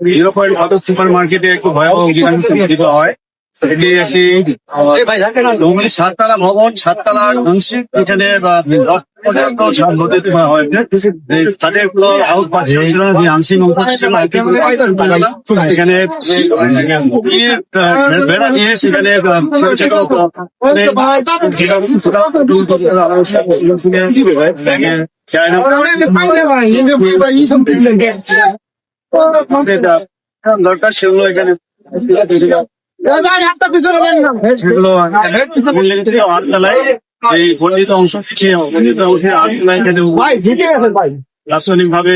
Zero point কত super মার্কেটে একটু ভয়াবহ অগ্নিকাণ্ড সংঘটিত হয় এটি একটি ভবন সাততলা ভবন সাততলা আংশিক এখানে এখানে বেড়া দিয়ে সেখানে মানে, দরকার সেগুলো এখানে সেগুলো আটতলায় এই বর্ণিত অংশ থেকে বর্ণিত অংশের এখানে রাসায়নিক ভাবে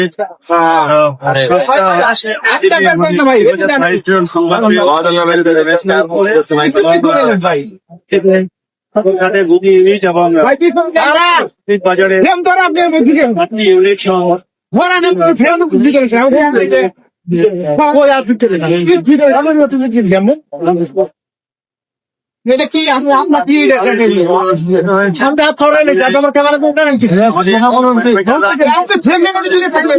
বাজারে এটা কি? আপনি আপনার সামনে হাত ছড়াই নেই আমার ক্যামেরা উঠে নাকি ফ্রেমের মধ্যে ঢুকে থাকবেন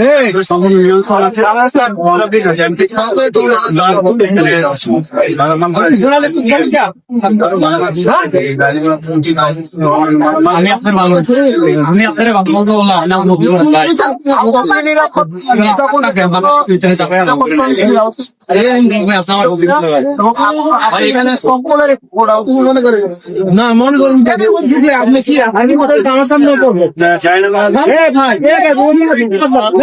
হয়ে আমি আপনার ভালো আমি আপনার ভালো না মনে করুন ঢুকলে আপনি কি আমি কোথায় আমার সামনে করব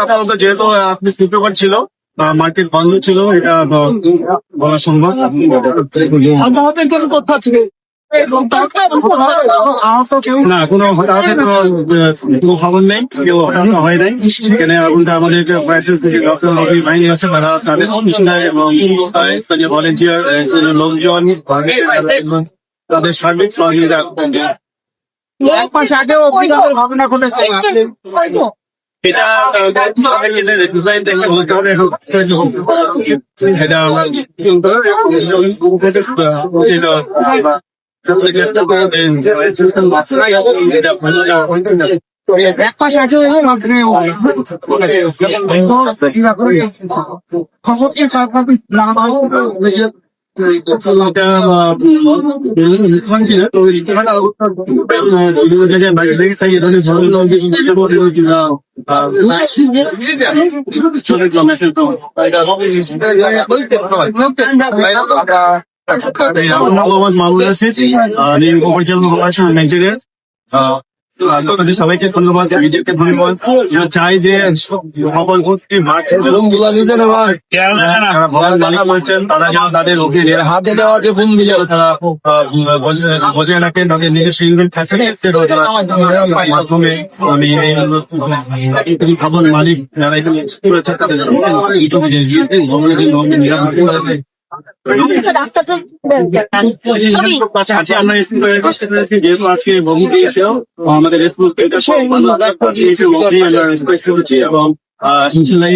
আপাতত যেহেতু শুক্রবার ছিল মার্কেট বন্ধ ছিল এটা বলা সম্ভব কথা আছে না কোনো কোনো খবর নেই কেউ হতাহত হয় নাই এখানে আগুনটা আমাদের বাহিনী আছে তারা তাদের এবং স্থানীয় ভলেন্টিয়ার লোকজন তাদের সার্বিক সহযোগিতা এক মাস আগেও অভিযোগের ঘটনা ঘটেছে। এটা ডিজাইন দেখে বলতে হবে এটা এক মাস আগেও খবর কি? মোহাম্মদ মামুন রশিদ আমি উপপরিচালক প্রশাসন নাইজেরিয়া আপনাদের সবাইকে ধন্যবাদ বিজেপিকে ধন্যবাদ। চাই যে সকল মালিক তারা যেন তাদের অভিযোগের হাতে দেওয়া যে ফোন দিলে তারা আহ, বজায়- রাখেন তাদের নিজস্ব ইউনিট ফ্যাসিলিটিস মাধ্যমে আমি এই ভবন মালিক যারা এখানে রয়েছে তাদের ইউটিউবে যেহেতু আজকে বগুড়ি এসেও আমাদের রেসপেক্ট করেছি এবং ইনশাল্লাহ